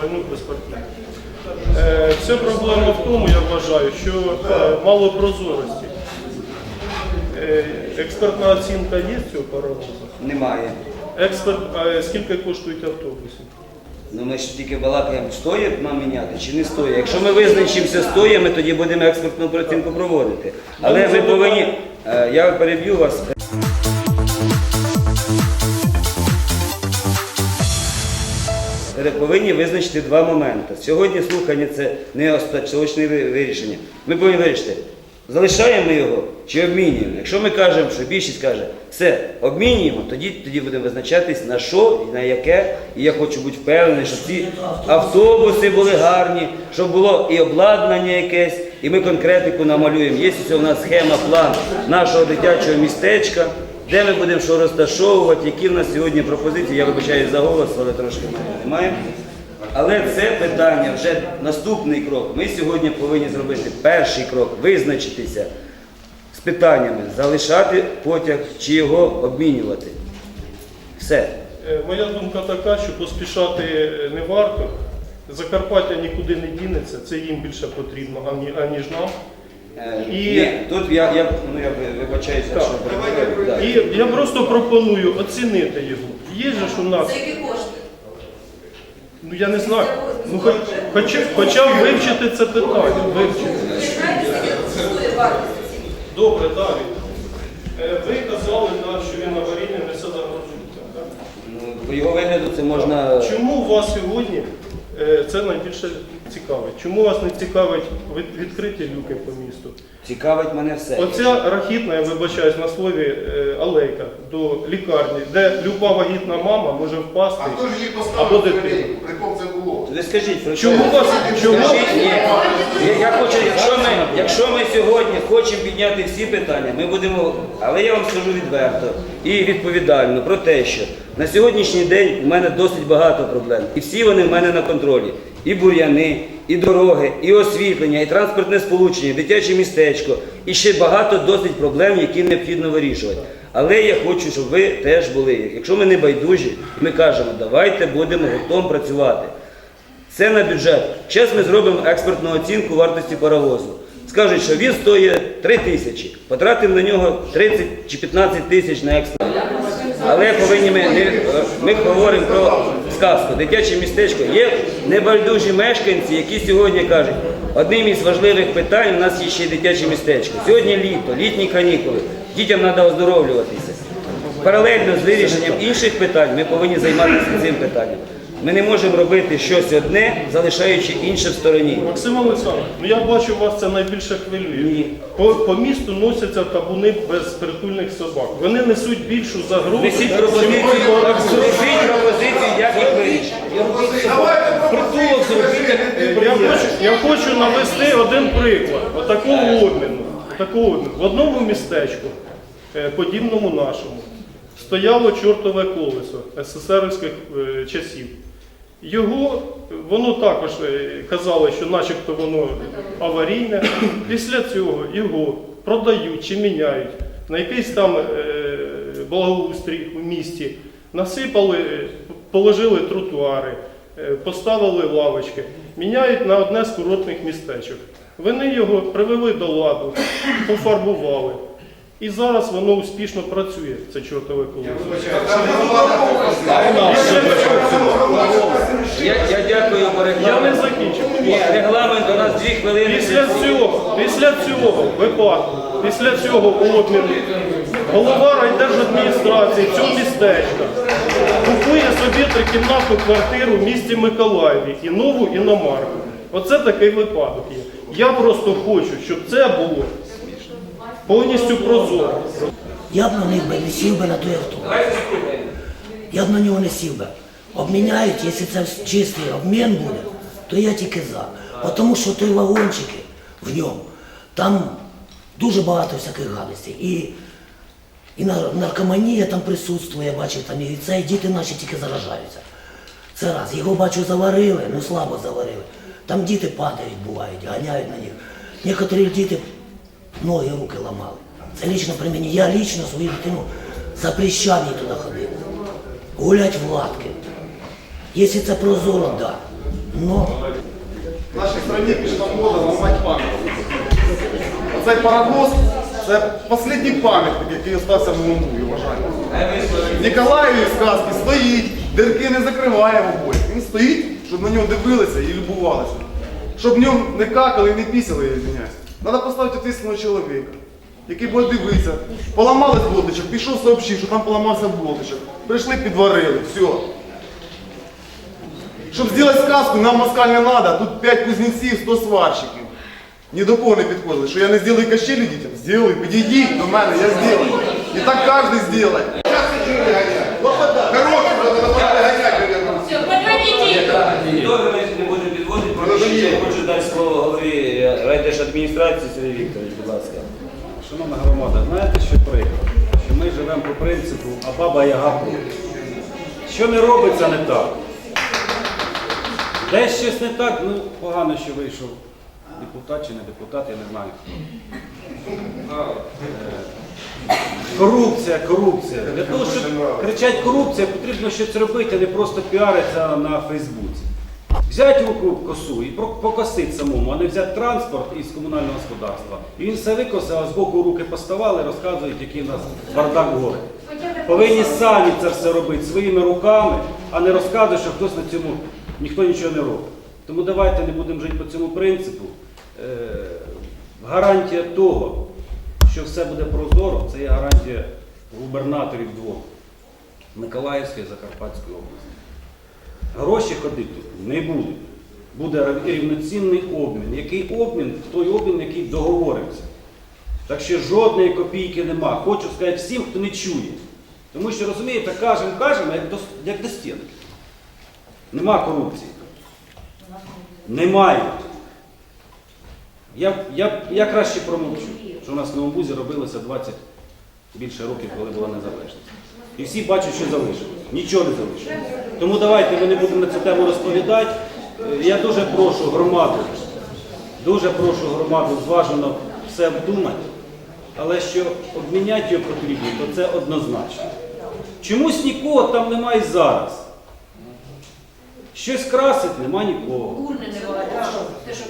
Ковальнюк безпартійний. Е, Вся проблема в тому, я вважаю, що е, мало прозорості. Е, Експертна оцінка є цього паровозу? Немає. Експерт, а скільки коштують автобуси? Ну ми ж тільки балакаємо, стоїть нам міняти чи не стоїть. Якщо ми визначимося стоїть, ми тоді будемо експертну оцінку проводити. Але ви повинні, е, я переб'ю вас. Повинні визначити два моменти. Сьогодні слухання це не остаточне вирішення. Ми повинні вирішити, залишаємо його чи обмінюємо. Якщо ми кажемо, що більшість каже, все, обмінюємо, тоді, тоді будемо визначатись на що і на яке. І я хочу бути впевнений, що ці автобуси були гарні, щоб було і обладнання якесь, і ми конкретику намалюємо. Є у нас схема, план нашого дитячого містечка. Де ми будемо що розташовувати, які в нас сьогодні пропозиції, я вибачаю за голос, але трошки немає. Але це питання вже наступний крок. Ми сьогодні повинні зробити перший крок, визначитися з питаннями, залишати потяг чи його обмінювати. Все. Е, Моя думка така, що поспішати е, не варто. Закарпаття нікуди не дінеться, це їм більше потрібно, ані- аніж нам. Е, І- тут я, я, ну, я вибачаюся, Так. що. Да. І я просто пропоную оцінити його. Є же ж у нас, За які кошти? ну я не знаю, ну хоч, хоча, хоча б вивчити це питання. Вивчити. Ви знаєте, скільки коштує вартість ціни? Добре, далі. Е, Ви казали, да, що він аварійний несе загрозується. так? Ну, по його вигляду це можна. Чому вас сьогодні е, це найбільше цікавить? Чому вас не цікавить від- відкриті люки по місту? Цікавить мене все. Оця рахітна, я вибачаюсь на слові, е, алейка до лікарні, де люба вагітна мама може впасти. А хто ж її Або поставив? При кому це було? Ви скажіть, про Чому вас чому? Скажіть, ні. Я, я хочу, якщо ми, якщо ми сьогодні хочемо підняти всі питання, ми будемо. Але я вам скажу відверто і відповідально про те, що на сьогоднішній день у мене досить багато проблем. І всі вони в мене на контролі. І бур'яни, і дороги, і освітлення, і транспортне сполучення, і дитяче містечко, і ще багато досить проблем, які необхідно вирішувати. Але я хочу, щоб ви теж були. Якщо ми не байдужі, ми кажемо, давайте будемо гуртом працювати. Це на бюджет. Зараз ми зробимо експертну оцінку вартості паровозу. Скажуть, що він стоїть 3 тисячі, потратимо на нього 30 чи 15 тисяч на експерт. Але повинні ми, ми говоримо про сказку, дитяче містечко. Є небайдужі мешканці, які сьогодні кажуть, одним із важливих питань у нас є ще дитяче містечко. Сьогодні літо, літні канікули, дітям треба оздоровлюватися. Паралельно з вирішенням інших питань ми повинні займатися цим питанням. Ми не можемо робити щось одне, залишаючи інше в стороні. Максим Олександрович, ну я бачу, вас це найбільше хвилює. Ні. По, по місту носяться табуни безпритульних собак. Вони несуть більшу загрозу. Несіть пропозицію, несіть пропозицію, як їх вирішити. Притулок зробити. Е, Я хочу, я хочу навести один приклад. Отакого обміну. Такого обміну. В одному містечку, е, подібному нашому, стояло чортове колесо СССРівських е, часів. Його, воно також е, казали, що начебто воно аварійне. Після цього його продають чи міняють на якийсь там е, благоустрій у місті, насипали, е, положили тротуари, поставили лавочки, міняють на одне з курортних містечок. Вони його привели до ладу, пофарбували. І зараз воно успішно працює, це чортове колесо. Я, я дякую по Я не регламенту. закінчив. Ні, регламент у нас дві хвилини. Після цього, після цього випадку, після цього обміну, голова райдержадміністрації цього містечка купує собі трикімнатну квартиру в місті Миколаєві і нову іномарку. Оце такий випадок є. Я просто хочу, щоб це було повністю прозоро. Я б на них би не сів би на той автобус. Я б на нього не сів би. Обміняють, якщо це чистий обмін буде, то я тільки за. Бо Тому що той вагончики в ньому, там дуже багато всяких гадостей. І, і наркоманія там присутствує, я бачив, там і це і діти наші тільки заражаються. Це раз. Його бачу, заварили, ну слабо заварили. Там діти падають, бувають, ганяють на них. Некоторі діти ноги, руки ламали. Це лічно при мені. Я лічно свою дитину запрещав їй туди ходити. Гулять в латки. Якщо це прозоро, да. Но В нашій країні пішла мода ламати пам'ятник. Оцей парадокс це останній пам'ятник, який остався в минулому, вважаю. Ніколаєві сказки стоїть, дирки не закриває в. Він стоїть, щоб на нього дивилися і любувалися. Щоб в ньому не какали і не пісяли, я звиняюсь. Треба поставити ответственного чоловіка, який буде дивитися. Поламали болтичок, пішов сообщив, що там поламався болтичок. Прийшли, підварили, все. Щоб зробити сказку, нам москаль не треба, тут 5 кузнеців, 100 сварщиків. Ні до кого не підходили. Що я не зроблю кащелі дітям? Зроблю, підійдіть до мене, я зроблю. І так кожен зробить. Все, подводите. Добре, ми не будемо підводити, тому що я хочу дати слово голові райдержадміністрації Сергій Вікторович, будь ласка. Шановна громада, знаєте, що прикро? Що ми живемо по принципу, а баба яга проти. Що не робиться не так. Десь щось не так, ну погано, що вийшов депутат чи не депутат, я не знаю. Е, Корупція, корупція. Для того, щоб кричати корупція, потрібно щось робити, а не просто піаритися на Фейсбуці. Взяти руку косу і покосити самому, а не взяти транспорт із комунального господарства. І він все викосив, а збоку руки поставали, розказують, який у нас бардак горе. Повинні самі це все робити своїми руками, а не розказують, що хтось на цьому ніхто нічого не робить. Тому давайте не будемо жити по цьому принципу. Е, гарантія того, що все буде прозоро, це є гарантія губернаторів двох Миколаївської і Закарпатської області. Гроші ходити тут не будуть. Буде рівноцінний обмін. Який обмін? Той обмін, який договорився. Так що жодної копійки нема. Хочу сказати всім, хто не чує. Тому що, розумієте, кажемо, кажемо, як до, як до стінки. Нема корупції. Немає. Я, я, я краще промовчу, що у нас на Новобузі робилося 20 більше років, коли була незалежність. І всі бачать, що залишилось. Нічого не залишилось. Тому давайте ми не будемо на цю тему розповідати. Е, Я дуже прошу громаду, дуже прошу громаду зважено все вдумати, але що обміняти його потрібно, то це однозначно. Чомусь нікого там немає зараз. Щось красить, нема нікого.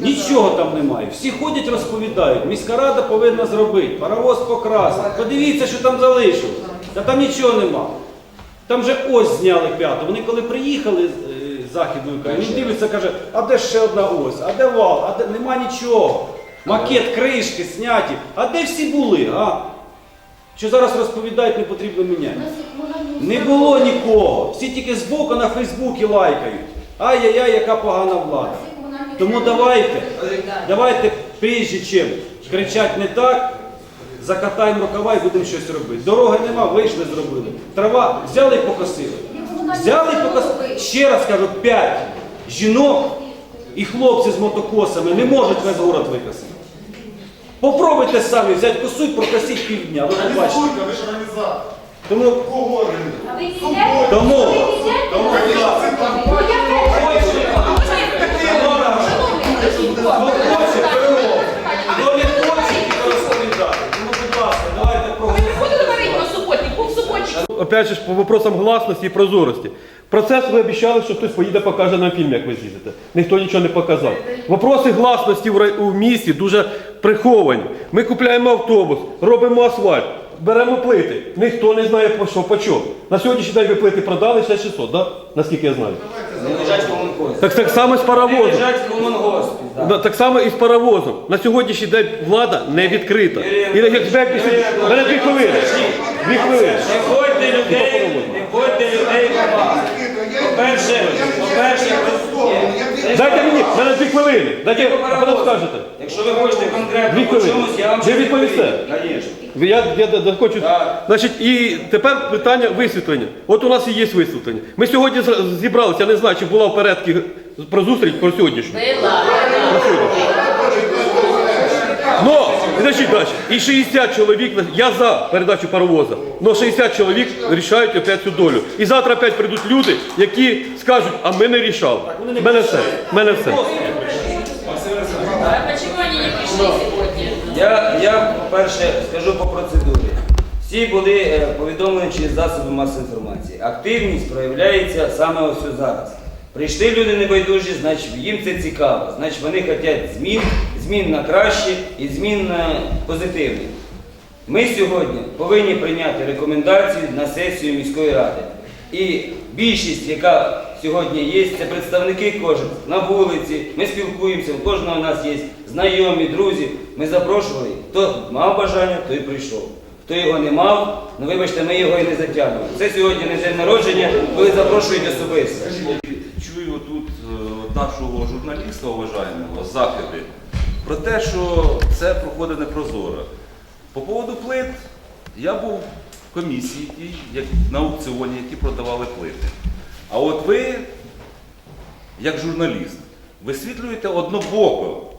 Нічого там немає. Всі ходять, розповідають. Міська рада повинна зробити. Паровоз покрасить. Подивіться, що там залишилось. Та там нічого нема. Там же ось зняли п'яту. Вони коли приїхали з е, західної України, він дивиться, каже, а де ще одна ось, а де вал, а де нема нічого. Макет, кришки зняті. А де всі були? А? Що зараз розповідають, не потрібно міняти. Не було нікого. Всі тільки збоку на Фейсбуці лайкають. Ай-яй-яй, яка погана влада. Тому давайте, давайте, прежде чим кричать не так, закатаємо рукава і будемо щось робити. Дороги нема, вийшли, зробили. Трава взяли і покосили. Взяли і покосили. Ще раз кажу, п'ять жінок і хлопці з мотокосами не можуть весь город викосити. Попробуйте самі взяти косу і прокосіть півдня. Ви побачите. Ви ж організатор. Тому, Кого ви йдете? тому, Ви йдете? тому, Опять же по вопросам гласності і прозорості. Процес ви обіцяли, що хтось поїде покаже нам фільм, як ви з'їдете. Ніхто нічого не показав. Вопроси гласності в місті дуже приховані. Ми купляємо автобус, робимо асфальт, беремо плити. Ніхто не знає по що, по чому. На сьогоднішній день ви плити продали 6600, да? наскільки я знаю. Не лежать в комунгоспі. Так, так само з Не паровозом. лежать в комунгоспі. так. Да, Так само і з паровозом. На сьогоднішній день влада не відкрита. І як як після... Мене дві хвилини. Дві хвилини. Не входьте людей, не входьте людей в оману. По-перше, по-перше, ви- Дайте мені, в мене дві хвилини. Дайте, а потім скажете. Якщо ви хочете конкретно Дві по хвилини. чомусь, я вам Ви ще відповісте? відповім. Звісно. Я, я, я, хочу. Так. Значить, і тепер питання висвітлення. От у нас і є висвітлення. Ми сьогодні з- зібралися, я не знаю, чи була в порядку про зустріч про сьогоднішню. Про сьогоднішню. Но, значить далі. І 60 чоловік, я за передачу паровоза, но 60 чоловік рішають опять цю долю. І завтра опять прийдуть люди, які скажуть, а ми не рішали. Мене все. Мене все. А почему они не пришли? Я, я перше скажу по процедурі. Всі були е, повідомлені через засоби масової інформації. Активність проявляється саме ось зараз. Прийшли люди небайдужі, значить їм це цікаво. Значить вони хочуть змін, змін на краще і змін на позитивні. Ми сьогодні повинні прийняти рекомендації на сесію міської ради. І більшість, яка сьогодні є, це представники кожен на вулиці. Ми спілкуємося, у кожного у нас є знайомі, друзі. Ми запрошували. Хто мав бажання, той прийшов. Хто його не мав, ну вибачте, ми його і не затягнули. Це сьогодні не день народження, коли запрошують особисто. Чую тут е, нашого журналіста уважаємого закиди про те, що це проходить непрозоро. По поводу плит, я був в комісії як на аукціоні, які продавали плити. А от ви, як журналіст, висвітлюєте однобоко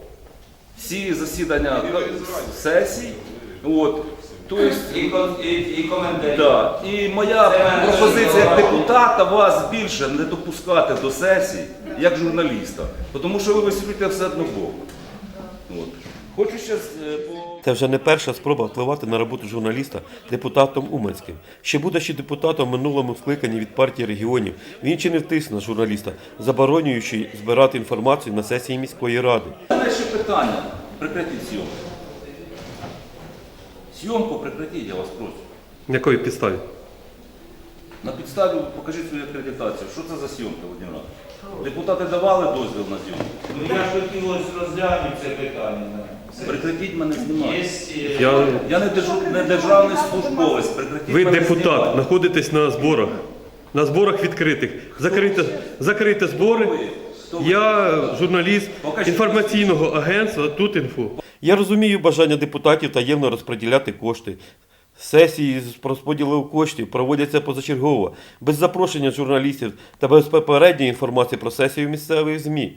всі засідання сесій. От, тобто, І, і, і коментарі. Да. І моя Це пропозиція як депутата вас більше не допускати до сесій, як журналіста, тому що ви висвітлюєте все одно боку. От. Хочу ще е, по. Це вже не перша спроба впливати на роботу журналіста депутатом Уманським. Ще будучи депутатом в минулому скликанні від партії регіонів, він чинив тиск на журналіста, заборонюючи збирати інформацію на сесії міської ради. У ще питання. Прекратіть зйомку. Зйомку прекратіть, я вас прошу. На якої підставі? На підставі покажіть свою акредитацію. Що це за зйомка, Володимир? Депутати давали дозвіл на зйомку. Ну я ж хотів ось розглянути це питання. Прекратіть мене знімати. Я... Я не, держ- не державний службовець. Прекратіть Ви мене депутат, знімати. знаходитесь на зборах. На зборах відкритих. Закрите, закрите збори. Я журналіст інформаційного агентства Тут інфо. Я розумію бажання депутатів таємно розподіляти кошти. Сесії з розподілу коштів проводяться позачергово, без запрошення журналістів та без попередньої інформації про сесію місцевих ЗМІ.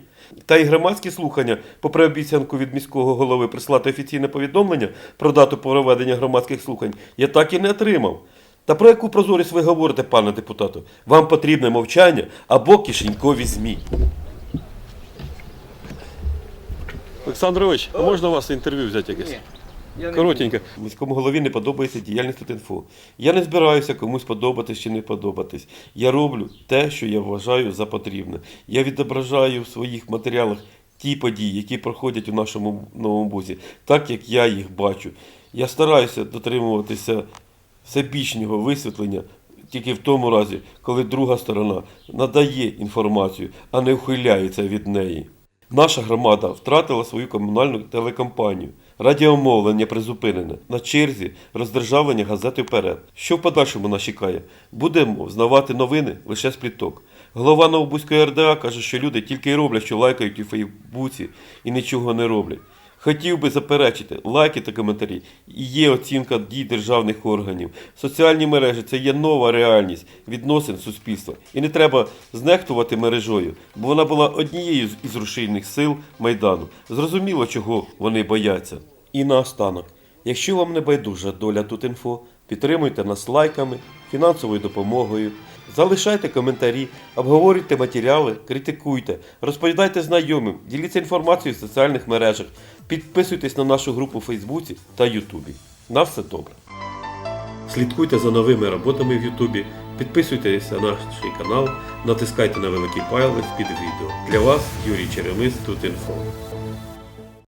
Та й громадські слухання, попри обіцянку від міського голови прислати офіційне повідомлення про дату проведення громадських слухань, я так і не отримав. Та про яку прозорість ви говорите, пане депутату? Вам потрібне мовчання або кишенькові ЗМІ. Олександрович, а можна у вас інтерв'ю взяти якесь? Коротенько. Міському голові не подобається діяльність Тутінфо. Я не збираюся комусь подобатись чи не подобатись. Я роблю те, що я вважаю за потрібне. Я відображаю в своїх матеріалах ті події, які проходять у нашому новому бузі, так як я їх бачу. Я стараюся дотримуватися всебічного висвітлення тільки в тому разі, коли друга сторона надає інформацію, а не ухиляється від неї. Наша громада втратила свою комунальну телекомпанію. Радіомовлення призупинене. На черзі роздержавлення газети вперед. Що в подальшому нас чекає? Будемо знавати новини лише з пліток. Голова Новобузької РДА каже, що люди тільки й роблять, що лайкають у Фейсбуці і нічого не роблять. Хотів би заперечити, лайки та коментарі є оцінка дій державних органів. Соціальні мережі це є нова реальність відносин суспільства. І не треба знехтувати мережою, бо вона була однією з- рушійних сил Майдану. Зрозуміло, чого вони бояться. І наостанок, якщо вам не байдужа доля Тутінфо, підтримуйте нас лайками, фінансовою допомогою. Залишайте коментарі, обговорюйте матеріали, критикуйте, розповідайте знайомим, діліться інформацією в соціальних мережах, підписуйтесь на нашу групу в Фейсбуці та Ютубі. На все добре. Слідкуйте за новими роботами в Ютубі, підписуйтесь на наш канал, натискайте на великий палець під відео. Для вас Юрій Черемис тут інфо.